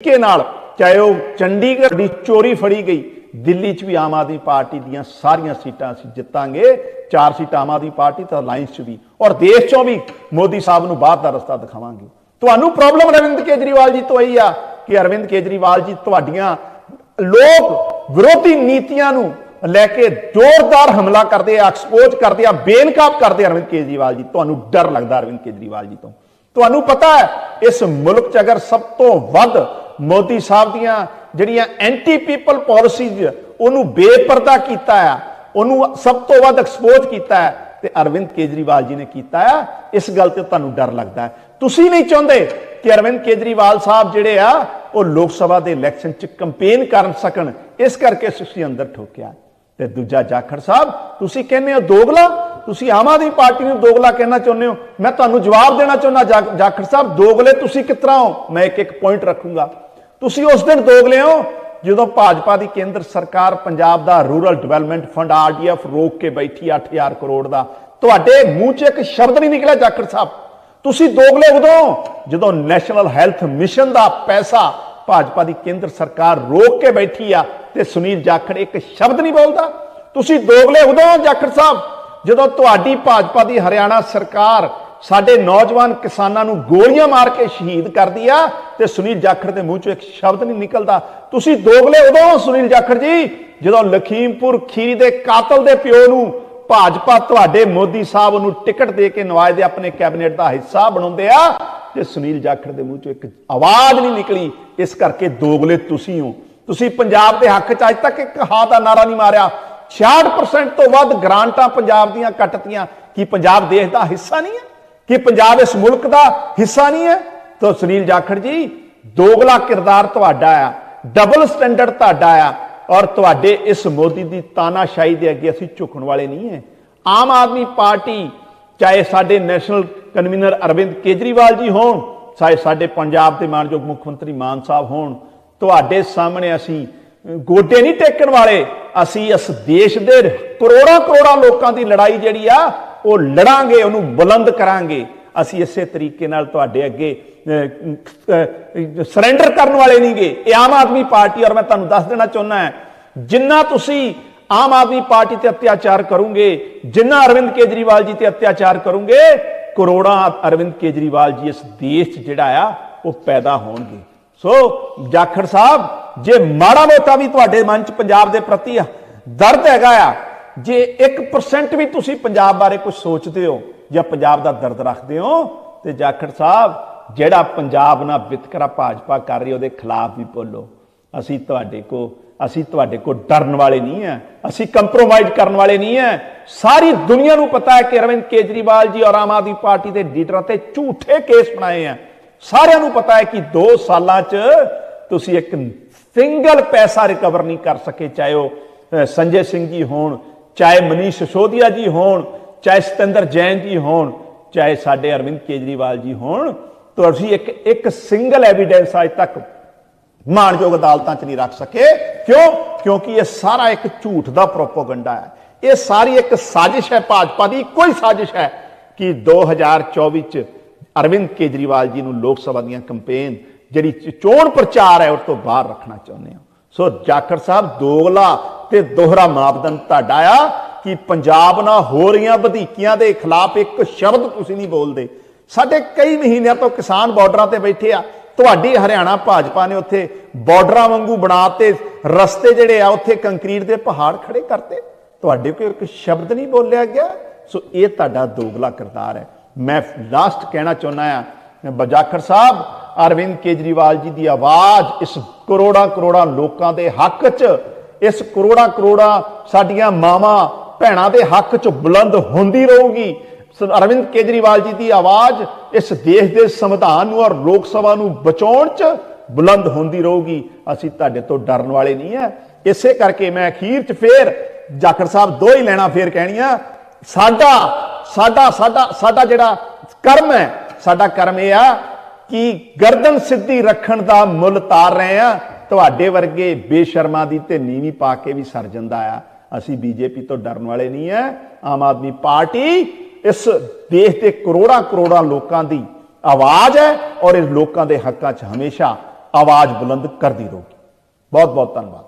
ਤਰੀਕੇ ਨਾਲ ਚਾਹੇ ਉਹ ਚੰਡੀਗੜ੍ਹ ਦੀ ਚੋਰੀ ਫੜੀ ਗਈ, ਦਿੱਲੀ 'ਚ ਵੀ ਆਮ ਆਦਮੀ ਪਾਰਟੀ ਦੀਆਂ ਸਾਰੀਆਂ ਸੀਟਾਂ ਅਸੀਂ ਜਿੱਤਾਂਗੇ, ਚਾਰ ਸੀਟਾਂ ਆਮ ਆਦਮੀ ਪਾਰਟੀ ਤਾਂ ਅਲਾਈਅੰਸ 'ਚ ਵੀ ਔਰ ਦੇਸ਼ 'ਚੋਂ ਵੀ ਮੋਦੀ ਸਾਹਿਬ ਨੂੰ ਬਾਹਰ ਦਾ ਰਸਤਾ ਦਿਖਾਵਾਂਗੇ। ਤੁਹਾਨੂੰ ਪ੍ਰੋਬਲਮ ਅਰਵਿੰਦ ਕੇਜਰੀਵਾਲ ਜੀ ਤੋਂ ਇਹ ਆ ਕਿ ਅਰਵਿੰਦ ਕੇਜਰੀਵਾਲ ਜੀ ਤੁਹਾਡੀਆਂ ਲੋਕ ਵਿਰੋਧੀ ਨੀਤੀਆਂ ਨੂੰ ਲੈ ਕੇ ਜ਼ੋਰਦਾਰ ਹਮਲਾ ਕਰਦੇ ਆ ਐਕਸਪੋਜ਼ ਕਰਦੇ ਆ, ਬੇਨਕਾਬ ਕਰਦੇ ਅਰਵਿੰਦ ਕੇਜਰੀਵਾਲ ਜੀ, ਤੁਹਾਨੂੰ ਡਰ ਲੱਗਦਾ ਅਰਵਿੰਦ ਕੇਜਰੀਵਾਲ ਜੀ ਤੋਂ। ਤੁਹਾਨੂੰ ਪਤਾ ਹੈ, ਇਸ ਮੁਲਕ 'ਚ ਅਗਰ ਸਭ ਤੋਂ ਵੱਧ ਮੋਦੀ ਸਾਹਿਬ ਦੀਆਂ ਜਿਹੜੀਆਂ ਐਂਟੀ ਪੀਪਲ ਪਾਲਿਸੀਜ਼ ਉਹਨੂੰ ਬੇਪਰਦਾ ਕੀਤਾ ਆ, ਉਹਨੂੰ ਸਭ ਤੋਂ ਵੱਧ ਐਕਸਪੋਜ਼ ਕੀਤਾ ਹੈ ਤੇ ਅਰਵਿੰਦ ਕੇਜਰੀਵਾਲ ਜੀ ਨੇ ਕੀਤਾ ਆ, ਇਸ ਗੱਲ ਤੇ ਤੁਹਾਨੂੰ ਡਰ ਲੱਗਦਾ ਹੈ। ਤੁਸੀਂ ਨਹੀਂ ਚਾਹੁੰਦੇ ਕਿ ਅਰਵਿੰਦ ਕੇਜਰੀਵਾਲ ਸਾਹਿਬ ਜਿਹੜੇ ਆ, ਉਹ ਲੋਕ ਸਭਾ ਦੇ ਇਲੈਕਸ਼ਨ 'ਚ ਕੰਪੇਨ ਕਰ ਸਕਣ, ਇਸ ਕਰਕੇ ਤੁਸੀਂ ਅੰਦਰ ਠੋਕਿਆ। ਤੇ ਦੂਜਾ ਜਾਖੜ ਸਾਹਿਬ, ਤੁਸੀਂ ਕਹਿੰਦੇ ਹੋ ਦੋਗਲਾ, ਤੁਸੀਂ ਆਮ ਆਦਮੀ ਪਾਰਟੀ ਨੂੰ ਦੋਗਲਾ ਕਹਿਣਾ ਚਾਹੁੰਦੇ ਹੋ, ਮੈਂ ਤੁਹਾਨੂੰ ਜਵਾਬ ਦੇਣਾ ਚਾਹੁੰਦਾ, ਜਾ- ਜਾਖੜ ਸਾਹਿਬ, ਦੋਗਲੇ ਤੁਸੀਂ ਕਿਸ ਤਰ੍ਹਾਂ ਹੋ? ਮੈਂ ਇੱਕ ਇੱਕ ਪੁਆਇੰਟ ਰੱਖੂੰਗਾ। ਤੁਸੀਂ ਉਸ ਦਿਨ ਦੋਗਲੇ ਹੋ ਜਦੋਂ ਭਾਜਪਾ ਦੀ ਕੇਂਦਰ ਸਰਕਾਰ ਪੰਜਾਬ ਦਾ ਰੂਰਲ ਡਿਵੈਲਪਮੈਂਟ ਫੰਡ ਆਰਡੀਐਫ ਰੋਕ ਕੇ ਬੈਠੀ 8000 ਕਰੋੜ ਦਾ। ਤੁਹਾਡੇ ਮੂੰਹ 'ਚ ਇੱਕ ਸ਼ਬਦ ਨਹੀਂ ਨਿਕਲਿਆ ਜਾਖੜ ਸਾਹਿਬ। ਤੁਸੀਂ ਦੋਗਲੇ ਉਦੋਂ, ਜਦੋਂ ਨੈਸ਼ਨਲ ਹੈਲਥ ਮਿਸ਼ਨ ਦਾ ਪੈਸਾ ਭਾਜਪਾ ਦੀ ਕੇਂਦਰ ਸਰਕਾਰ ਰੋਕ ਕੇ ਬੈਠੀ ਆ ਤੇ ਸੁਨੀਲ ਜਾਖੜ ਇੱਕ ਸ਼ਬਦ ਨਹੀਂ ਬੋਲਦਾ। ਤੁਸੀਂ ਦੋਗਲੇ ਉਦੋਂ, ਜਾਖੜ ਸਾਹਿਬ, ਜਦੋਂ ਤੁਹਾਡੀ ਭਾਜਪਾ ਦੀ ਹਰਿਆਣਾ ਸਰਕਾਰ ਸਾਡੇ ਨੌਜਵਾਨ ਕਿਸਾਨਾਂ ਨੂੰ ਗੋਲੀਆਂ ਮਾਰ ਕੇ ਸ਼ਹੀਦ ਕਰਦੀ ਆ ਤੇ ਸੁਨੀਲ ਜਾਖੜ ਦੇ ਮੂੰਹ ਚੋਂ ਇੱਕ ਸ਼ਬਦ ਨਹੀਂ ਨਿਕਲਦਾ। ਤੁਸੀਂ ਦੋਗਲੇ ਉਦੋਂ ਸੁਨੀਲ ਜਾਖੜ ਜੀ, ਜਦੋਂ ਲਖੀਮਪੁਰ ਖੀਰੀ ਦੇ ਕਾਤਲ ਦੇ ਪਿਓ ਨੂੰ ਭਾਜਪਾ ਤੁਹਾਡੇ ਮੋਦੀ ਸਾਹਿਬ ਨੂੰ ਟਿਕਟ ਦੇ ਕੇ ਨਵਾਜ਼ਦੇ ਆਪਣੇ ਕੈਬਨਿਟ ਦਾ ਹਿੱਸਾ ਬਣਾਉਂਦੇ ਆ ਤੇ ਸੁਨੀਲ ਜਾਖੜ ਦੇ ਮੂੰਹ ਚੋਂ ਇੱਕ ਆਵਾਜ਼ ਨਹੀਂ ਨਿਕਲੀ। ਇਸ ਕਰਕੇ ਦੋਗਲੇ ਤੁਸੀਂ ਹੋ। ਤੁਸੀਂ ਪੰਜਾਬ ਦੇ ਹੱਕ 'ਚ ਅੱਜ ਤੱਕ ਇੱਕ ਹਾਂ ਦਾ ਨਾਰਾ ਨਹੀਂ ਮਾਰਿਆ। 66% ਤੋਂ ਵੱਧ ਗ੍ਰਾਂਟਾਂ ਪੰਜਾਬ ਦੀਆਂ ਕੱਟਤੀਆਂ। ਕੀ ਪੰਜਾਬ ਦੇਸ਼ ਦਾ ਹਿੱਸਾ ਨਹੀਂ ਹੈ? ਕਿ ਪੰਜਾਬ ਇਸ ਮੁਲਕ ਦਾ ਹਿੱਸਾ ਨਹੀਂ ਹੈ? ਤਾਂ ਸੁਨੀਲ ਜਾਖੜ ਜੀ, ਦੋਗਲਾ ਕਿਰਦਾਰ ਤੁਹਾਡਾ ਆ ਡਬਲ ਸਟੈਂਡਰਡ ਤੁਹਾਡਾ ਆ, ਔਰ ਤੁਹਾਡੇ ਇਸ ਮੋਦੀ ਦੀ ਤਾਨਾਸ਼ਾਹੀ ਦੇ ਅੱਗੇ ਅਸੀਂ ਝੁਕਣ ਵਾਲੇ ਨਹੀਂ ਹੈ। ਆਮ ਆਦਮੀ ਪਾਰਟੀ, ਚਾਹੇ ਸਾਡੇ ਨੈਸ਼ਨਲ ਕਨਵੀਨਰ ਅਰਵਿੰਦ ਕੇਜਰੀਵਾਲ ਜੀ ਹੋਣ, ਚਾਹੇ ਸਾਡੇ ਪੰਜਾਬ ਦੇ ਮਾਨਯੋਗ ਮੁੱਖ ਮੰਤਰੀ ਮਾਨ ਸਾਹਿਬ ਹੋਣ, ਤੁਹਾਡੇ ਸਾਹਮਣੇ ਅਸੀਂ ਗੋਡੇ ਨਹੀਂ ਟੇਕਣ ਵਾਲੇ। ਅਸੀਂ ਇਸ ਦੇਸ਼ ਦੇ ਕਰੋੜਾਂ ਕਰੋੜਾਂ ਲੋਕਾਂ ਦੀ ਲੜਾਈ ਜਿਹੜੀ ਆ ਉਹ ਲੜਾਂਗੇ, ਉਹਨੂੰ ਬੁਲੰਦ ਕਰਾਂਗੇ। ਅਸੀਂ ਇਸੇ ਤਰੀਕੇ ਨਾਲ ਤੁਹਾਡੇ ਅੱਗੇ ਸਰੈਂਡਰ ਕਰਨ ਵਾਲੇ ਨਹੀਂਗੇ। ਇਹ ਆਮ ਆਦਮੀ ਪਾਰਟੀ, ਔਰ ਮੈਂ ਤੁਹਾਨੂੰ ਦੱਸ ਦੇਣਾ ਚਾਹੁੰਦਾ ਹਾਂ, ਜਿੰਨਾ ਤੁਸੀਂ ਆਮ ਆਦਮੀ ਪਾਰਟੀ ਤੇ ਅਤਿਆਚਾਰ ਕਰੋਗੇ, ਜਿੰਨਾ ਅਰਵਿੰਦ ਕੇਜਰੀਵਾਲ ਜੀ ਤੇ ਅਤਿਆਚਾਰ ਕਰੋਗੇ, ਕਰੋੜਾਂ ਅਰਵਿੰਦ ਕੇਜਰੀਵਾਲ ਜੀ ਇਸ ਦੇਸ਼ 'ਚ ਜਿਹੜਾ ਆ, ਉਹ ਪੈਦਾ ਹੋਣਗੇ। ਸੋ, ਜਾਖੜ ਸਾਹਿਬ, ਜੇ ਮਾੜਾ ਮੋਟਾ ਵੀ ਤੁਹਾਡੇ ਮਨ 'ਚ ਪੰਜਾਬ ਦੇ ਪ੍ਰਤੀ ਦਰਦ ਹੈਗਾ ਆ ਜੇ 1% ਵੀ ਤੁਸੀਂ ਪੰਜਾਬ ਬਾਰੇ ਕੁਝ ਸੋਚਦੇ ਹੋ ਜਾਂ ਪੰਜਾਬ ਦਾ ਦਰਦ ਰੱਖਦੇ ਹੋ, ਤੇ ਜਾਖੜ ਸਾਹਿਬ, ਜਿਹੜਾ ਪੰਜਾਬ ਨਾਲ ਵਿਤਕਰਾ ਭਾਜਪਾ ਕਰ ਰਹੀ ਉਹਦੇ ਖਿਲਾਫ ਵੀ ਬੋਲੋ। ਅਸੀਂ ਤੁਹਾਡੇ ਕੋ, ਅਸੀਂ ਤੁਹਾਡੇ ਕੋ ਡਰਨ ਵਾਲੇ ਨਹੀਂ ਆ ਅਸੀਂ ਕੰਪਰੋਮਾਈਜ਼ ਕਰਨ ਵਾਲੇ ਨਹੀਂ ਆ ਸਾਰੀ ਦੁਨੀਆ ਨੂੰ ਪਤਾ ਹੈ ਕਿ ਅਰਵਿੰਦ ਕੇਜਰੀਵਾਲ ਜੀ ਔਰ ਆਮ ਆਦਮੀ ਪਾਰਟੀ ਦੇ ਲੀਡਰਾਂ ਤੇ ਝੂਠੇ ਕੇਸ ਬਣਾਏ ਆ ਸਾਰਿਆਂ ਨੂੰ ਪਤਾ ਹੈ ਕਿ 2 ਸਾਲਾਂ 'ਚ ਤੁਸੀਂ ਇੱਕ ਸਿੰਗਲ ਪੈਸਾ ਰਿਕਵਰ ਨਹੀਂ ਕਰ ਸਕੇ, ਚਾਹੇ ਉਹ ਸੰਜੇ ਸਿੰਘ ਜੀ ਹੋਣ ਚਾਹੇ ਮਨੀਸ਼ ਸਿਸੋਦੀਆ ਜੀ ਹੋਣ, ਚਾਹੇ ਸਤਿੰਦਰ ਜੈਨ ਜੀ ਹੋਣ, ਚਾਹੇ ਸਾਡੇ ਅਰਵਿੰਦ ਕੇਜਰੀਵਾਲ ਜੀ ਹੋਣ ਤੁਸੀਂ ਇੱਕ ਇੱਕ ਸਿੰਗਲ ਐਵੀਡੈਂਸ ਅਜ ਤੱਕ ਮਾਨਯੋਗ ਅਦਾਲਤਾਂ 'ਚ ਨਹੀਂ ਰੱਖ ਸਕੇ। ਕਿਉਂ? ਕਿਉਂਕਿ ਇਹ ਸਾਰਾ ਇੱਕ ਝੂਠ ਦਾ ਪ੍ਰੋਪਗੈਂਡਾ ਹੈ। ਇਹ ਸਾਰੀ ਇੱਕ ਸਾਜ਼ਿਸ਼ ਹੈ ਭਾਜਪਾ ਦੀ। ਕੋਈ ਸਾਜ਼ਿਸ਼ ਹੈ ਕਿ 2024 'ਚ ਅਰਵਿੰਦ ਕੇਜਰੀਵਾਲ ਜੀ ਨੂੰ ਲੋਕ ਸਭਾ ਦੀਆਂ ਕੰਪੇਨ ਜਿਹੜੀ ਚੋਣ ਪ੍ਰਚਾਰ ਹੈ ਉਸ ਤੋਂ ਬਾਹਰ ਰੱਖਣਾ ਚਾਹੁੰਦੇ ਹੋ। ਸੋ ਜਾਖੜ ਸਾਹਿਬ, ਦੋਗਲਾ ਤੇ ਦੋਹਰਾ ਮਾਪਦੰਡ ਤੁਹਾਡਾ ਆ ਕਿ ਪੰਜਾਬ ਨਾਲ ਹੋ ਰਹੀਆਂ ਵਧੀਕੀਆਂ ਦੇ ਖਿਲਾਫ ਇੱਕ ਸ਼ਬਦ ਤੁਸੀਂ ਨਹੀਂ ਬੋਲਦੇ। ਸਾਡੇ ਕਈ ਮਹੀਨਿਆਂ ਤੋਂ ਕਿਸਾਨ ਬਾਰਡਰਾਂ ਤੇ ਬੈਠੇ ਆ। ਤੁਹਾਡੀ ਹਰਿਆਣਾ ਭਾਜਪਾ ਨੇ ਉੱਥੇ ਬਾਰਡਰਾਂ ਵਾਂਗੂ ਬਣਾਤੇ ਰਸਤੇ ਜਿਹੜੇ ਆ, ਉੱਥੇ ਕੰਕਰੀਟ ਦੇ ਪਹਾੜ ਖੜੇ ਕਰਤੇ। ਤੁਹਾਡੇ ਕੋਲ ਇੱਕ ਸ਼ਬਦ ਨਹੀਂ ਬੋਲਿਆ ਗਿਆ। ਸੋ ਇਹ ਤੁਹਾਡਾ ਦੋਗਲਾ ਕਿਰਦਾਰ ਹੈ। ਮੈਂ ਲਾਸਟ ਕਹਿਣਾ ਚਾਹੁੰਦਾ ਆ ਬਜਾਖਰ ਸਾਹਿਬ, ਅਰਵਿੰਦ ਕੇਜਰੀਵਾਲ ਜੀ ਦੀ ਆਵਾਜ਼ ਇਸ ਕਰੋੜਾਂ ਕਰੋੜਾਂ ਲੋਕਾਂ ਦੇ ਹੱਕ 'ਚ ਇਸ ਕਰੋੜਾਂ ਕਰੋੜਾਂ ਸਾਡੀਆਂ ਮਾਵਾਂ ਭੈਣਾਂ ਦੇ ਹੱਕ 'ਚ ਬੁਲੰਦ ਹੁੰਦੀ ਰਹੂਗੀ। ਅਰਵਿੰਦ ਕੇਜਰੀਵਾਲ ਜੀ ਦੀ ਆਵਾਜ਼ ਇਸ ਦੇਸ਼ ਦੇ ਸੰਵਿਧਾਨ ਨੂੰ ਔਰ ਲੋਕ ਸਭਾ ਨੂੰ ਬਚਾਉਣ 'ਚ ਬੁਲੰਦ ਹੁੰਦੀ ਰਹੂਗੀ। ਅਸੀਂ ਤੁਹਾਡੇ ਤੋਂ ਡਰਨ ਵਾਲੇ ਨਹੀਂ ਆ ਇਸੇ ਕਰਕੇ ਮੈਂ ਅਖੀਰ 'ਚ ਫੇਰ ਜਾਖੜ ਸਾਹਿਬ ਦੋ ਹੀ ਲੈਣਾ ਫੇਰ ਕਹਿਣੀਆਂ, ਸਾਡਾ ਸਾਡਾ ਸਾਡਾ ਸਾਡਾ ਜਿਹੜਾ ਕਰਮ ਹੈ ਸਾਡਾ ਕਰਮ ਇਹ ਆ ਕਿ ਗਰਦਨ ਸਿੱਧੀ ਰੱਖਣ ਦਾ ਮੁੱਲ ਤਾਰ ਰਹੇ ਆ। ਤੁਹਾਡੇ ਵਰਗੇ ਬੇਸ਼ਰਮਾ ਦੀ ਤੇ ਨੀਵੀਂ ਪਾ ਕੇ ਵੀ ਸਰ ਜਾਂਦਾ ਆ। ਅਸੀਂ ਬੀਜੇਪੀ ਤੋਂ ਡਰਨ ਵਾਲੇ ਨਹੀਂ ਆ ਆਮ ਆਦਮੀ ਪਾਰਟੀ ਇਸ ਦੇਸ਼ ਦੇ ਕਰੋੜਾਂ ਕਰੋੜਾਂ ਲੋਕਾਂ ਦੀ ਆਵਾਜ਼ ਹੈ ਔਰ ਇਹ ਲੋਕਾਂ ਦੇ ਹੱਕਾਂ 'ਚ ਹਮੇਸ਼ਾ ਆਵਾਜ਼ ਬੁਲੰਦ ਕਰਦੀ ਰਹੂਗੀ। ਬਹੁਤ ਬਹੁਤ ਧੰਨਵਾਦ।